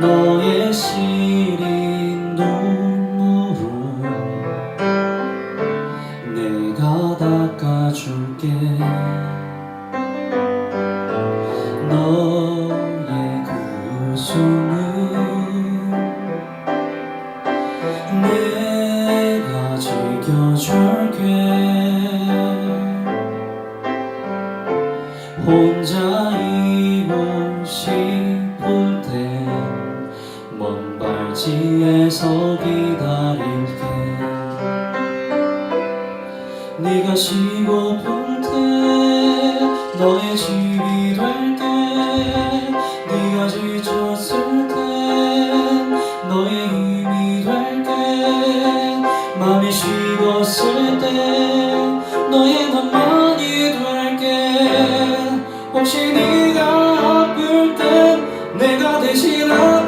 너의 시린 눈물을 내가 닦아줄게. 너의 그 웃음은 내가 지켜줄게. 혼자 꼭지에서 기다릴게 네가 쉬고픈 때 너의 집이 될 때 네가 지쳤을 때 너의 힘이 될 때 마음이 식었을 때 너의 나만이 될게. 혹시 네가 아플 땐 내가 대신할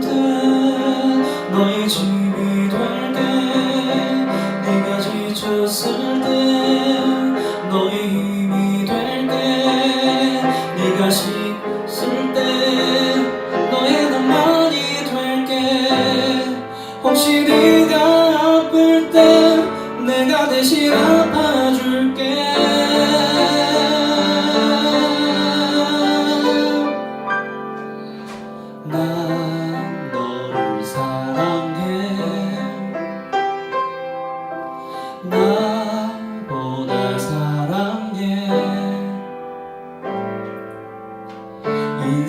때 너의 집이 될게 네가 지쳤을 때 너의 힘이 될게 네가 씻을 때 너의 낭만이 될게 혹시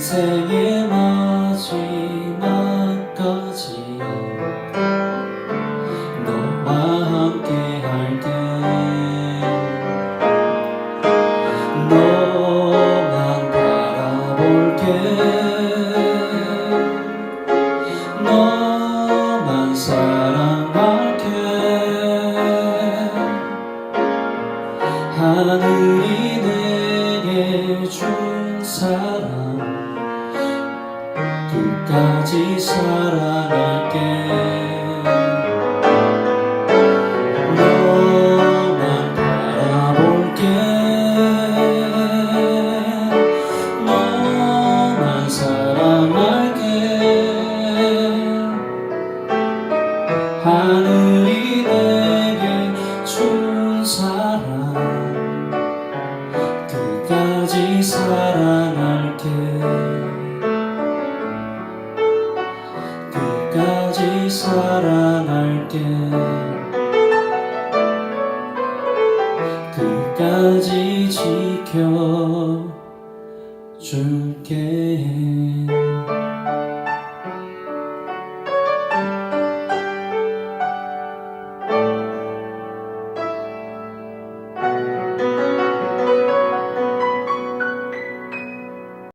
인생의 마지막까지 너와 함께 할게 너만 바라볼게. 너만 사랑할게. 하늘이 내게 준 사랑 끝까지 사랑할게. 너만 바라볼게. 너만 사랑할게. 하늘이 내 끝까지 지켜줄게.